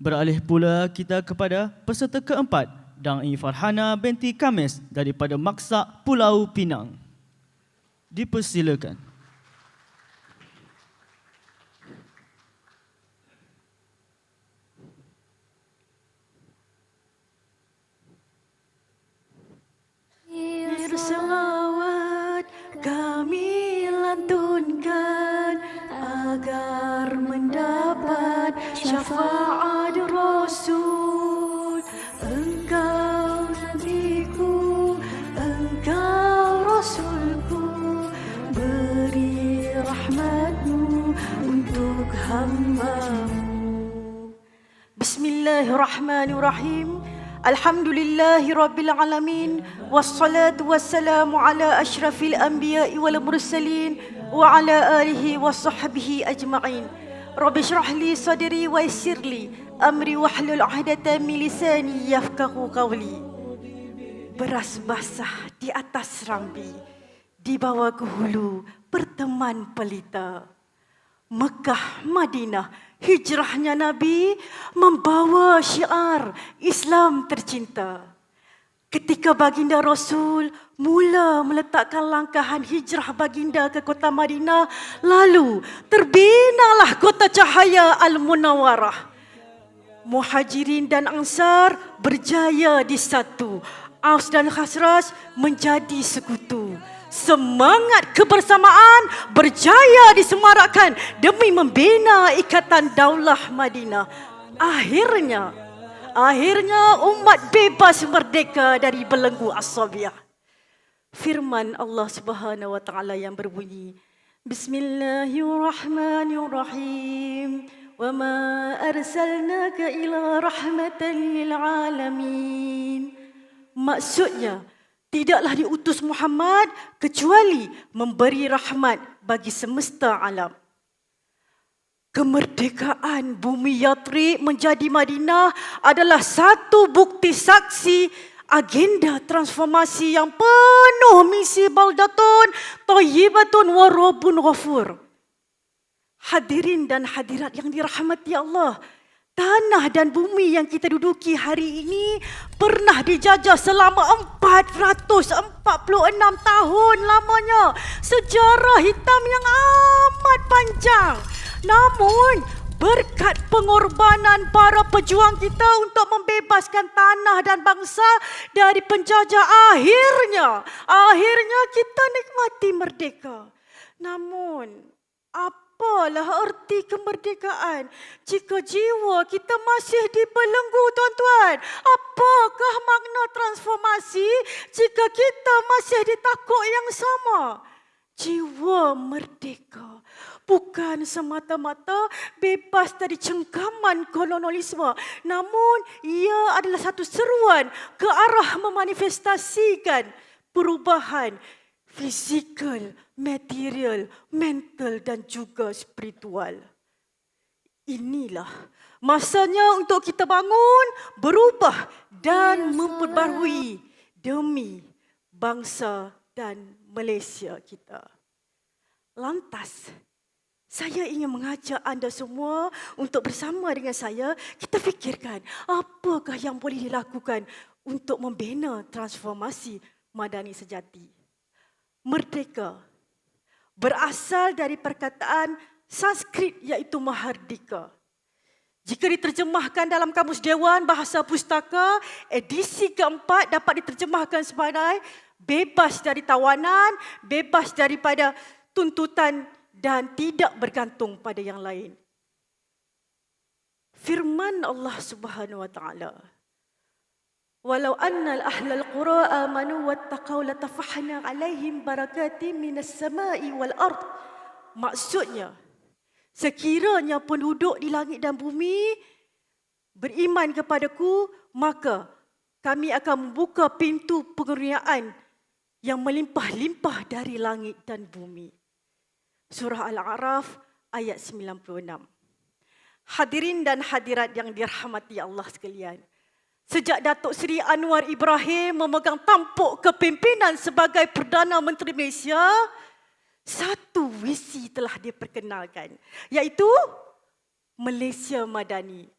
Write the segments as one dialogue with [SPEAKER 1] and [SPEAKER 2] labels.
[SPEAKER 1] Beralih pula kita kepada peserta keempat, Dang I Farhana binti Kamis daripada Maksak Pulau Pinang. Dipersilakan.
[SPEAKER 2] Berselawat kami lantunkan agar mendapat syafaat Bismillahirrahmanirrahim. Alhamdulillahi Rabbil Alamin. Wassalatu wassalamu ala ashrafil anbiya wal mursalin Wa ala alihi wa sahbihi ajma'in. Rabbi syrah li sadri wa yassir li Amri wahlul ahdatan min lisani yafqahu qawli. Beras basah di atas rambi Di bawah ke hulu berteman pelita Mekah, Madinah, hijrahnya Nabi membawa syiar Islam tercinta. Ketika baginda Rasul mula meletakkan langkahan hijrah baginda ke kota Madinah, lalu terbinalah kota cahaya Al-Munawwarah. Muhajirin dan Ansar berjaya di satu. Aus dan Khazraj menjadi sekutu. Semangat kebersamaan berjaya disemarakkan demi membina ikatan daulah Madinah. Akhirnya, akhirnya umat bebas merdeka dari belenggu Asabiah. Firman Allah Subhanahu wa taala yang berbunyi, Bismillahirrahmanirrahim. Wa ma arsalnaka ila rahmatan lil alamin. Maksudnya, tidaklah diutus Muhammad kecuali memberi rahmat bagi semesta alam. Kemerdekaan bumi Yathrib menjadi Madinah adalah satu bukti saksi agenda transformasi yang penuh misi baldatun tayyibatun wa rabbun ghafur. Hadirin dan hadirat yang dirahmati Allah, tanah dan bumi yang kita duduki hari ini pernah dijajah selama 446 tahun lamanya. Sejarah hitam yang amat panjang. Namun, berkat pengorbanan para pejuang kita untuk membebaskan tanah dan bangsa dari penjajah akhirnya akhirnya kita nikmati merdeka namun apalah erti kemerdekaan? Jika jiwa kita masih dibelenggu tuan-tuan apakah makna transformasi jika kita masih ditakut yang sama? Jiwa merdeka. Bukan semata-mata bebas dari cengkaman kolonialisme namun ia adalah satu seruan ke arah memanifestasikan perubahan fizikal, material, mental dan juga spiritual. Inilah masanya untuk kita bangun, berubah dan memperbarui demi bangsa dan Malaysia kita. Lantas, saya ingin mengajak anda semua untuk bersama dengan saya kita fikirkan apakah yang boleh dilakukan untuk membina transformasi madani sejati. Merdeka berasal dari perkataan Sanskrit iaitu Mahardika. Jika diterjemahkan dalam Kamus Dewan Bahasa Pustaka, edisi keempat dapat diterjemahkan sebagai bebas dari tawanan, bebas daripada tuntutan dan tidak bergantung pada yang lain. Firman Allah Subhanahu wa taala Walau anna al-ahla al-qura amanu wattaqaw latafahna alaihim barakatin minas sama'i wal ard. Maksudnya, sekiranya penduduk di langit dan bumi beriman kepadaku, maka kami akan membuka pintu pengerniaan yang melimpah-limpah dari langit dan bumi. Surah Al-A'raf ayat 96. Hadirin dan hadirat yang dirahmati Allah sekalian. Sejak Datuk Seri Anwar Ibrahim memegang tampuk kepimpinan sebagai Perdana Menteri Malaysia, satu visi telah diperkenalkan, iaitu Malaysia Madani.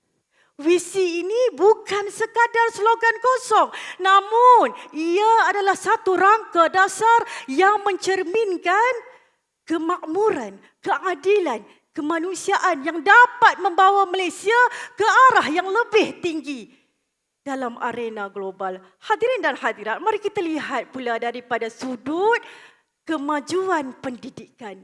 [SPEAKER 2] Visi ini bukan sekadar slogan kosong, namun ia adalah satu rangka dasar yang mencerminkan kemakmuran, keadilan, kemanusiaan yang dapat membawa Malaysia ke arah yang lebih tinggi dalam arena global. Hadirin dan hadirat, mari kita lihat pula daripada sudut kemajuan pendidikan.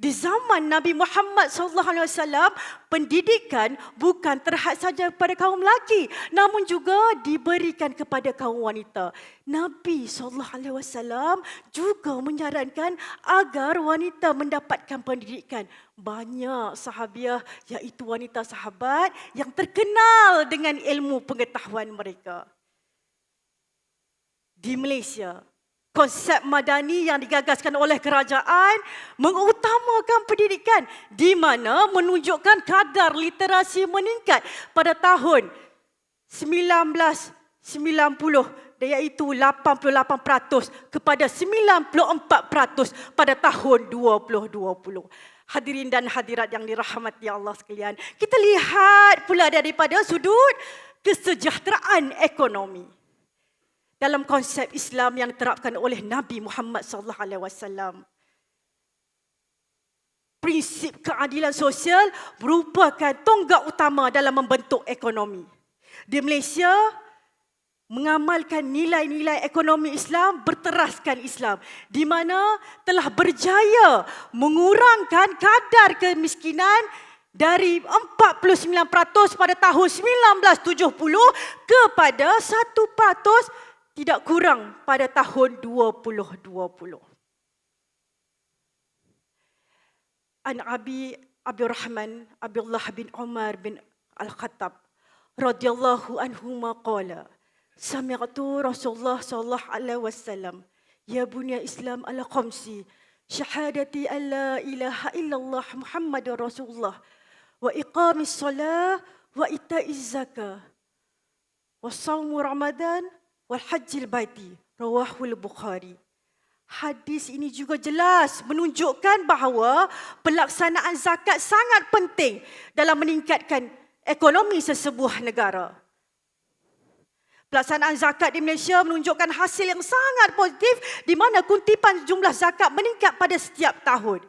[SPEAKER 2] Di zaman Nabi Muhammad SAW, pendidikan bukan terhad saja kepada kaum lelaki, namun juga diberikan kepada kaum wanita. Nabi SAW juga menyarankan agar wanita mendapatkan pendidikan. Banyak sahabiah iaitu wanita sahabat yang terkenal dengan ilmu pengetahuan mereka. Di Malaysia, konsep madani yang digagaskan oleh kerajaan mengutamakan pendidikan di mana menunjukkan kadar literasi meningkat pada tahun 1990 iaitu 88% kepada 94% pada tahun 2020. Hadirin dan hadirat yang dirahmati Allah sekalian, kita lihat pula daripada sudut kesejahteraan ekonomi dalam konsep Islam yang diterapkan oleh Nabi Muhammad sallallahu alaihi wasallam. Prinsip keadilan sosial merupakan tonggak utama dalam membentuk ekonomi. Di Malaysia, mengamalkan nilai-nilai ekonomi Islam berteraskan Islam di mana telah berjaya mengurangkan kadar kemiskinan dari 49% pada tahun 1970 kepada 1% tidak kurang pada tahun 2020. An Abi Abdul Rahman Abdullah bin Umar bin Al-Khattab radhiyallahu anhu maqala Sami'tu Rasulullah sallallahu alaihi wasallam ya bunya Islam ala khamsi syahadati an la ilaha illallah Muhammadur Rasulullah wa iqamis salah wa ita'iz zakah wa saumu Ramadan wal hajjil baiti rawahul bukhari hadis ini juga jelas menunjukkan bahawa pelaksanaan zakat sangat penting dalam meningkatkan ekonomi sesebuah negara Pelaksanaan zakat di Malaysia menunjukkan hasil yang sangat positif di mana kuntipan jumlah zakat meningkat pada setiap tahun.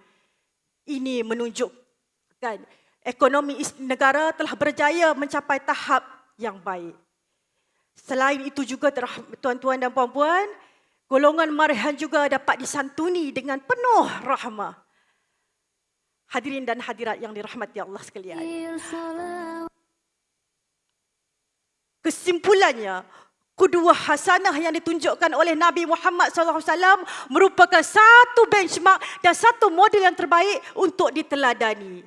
[SPEAKER 2] Ini menunjukkan ekonomi negara telah berjaya mencapai tahap yang baik. Selain itu juga tuan-tuan dan puan-puan, golongan marihan juga dapat disantuni dengan penuh rahmah. Hadirin dan hadirat yang dirahmati Allah sekalian. Kesimpulannya, kedua hasanah yang ditunjukkan oleh Nabi Muhammad SAW merupakan satu benchmark dan satu model yang terbaik untuk diteladani.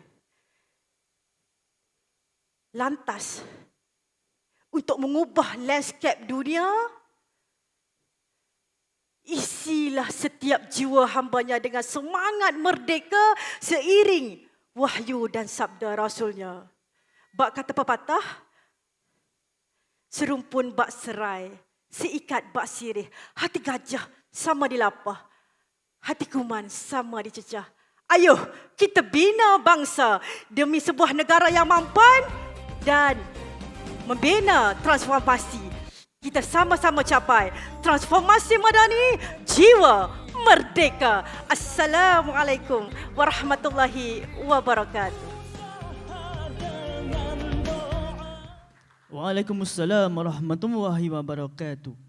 [SPEAKER 2] Lantas, untuk mengubah landscape dunia, isilah setiap jiwa hambanya dengan semangat merdeka seiring wahyu dan sabda Rasulnya. Bak kata pepatah, serumpun bak serai, seikat bak sirih, hati gajah sama dilapah, hati kuman sama dicecah. Ayuh, kita bina bangsa demi sebuah negara yang mampan dan membina transformasi. Kita sama-sama capai transformasi madani jiwa merdeka. Assalamualaikum warahmatullahi wabarakatuh.
[SPEAKER 1] Waalaikumsalam warahmatullahi wabarakatuh.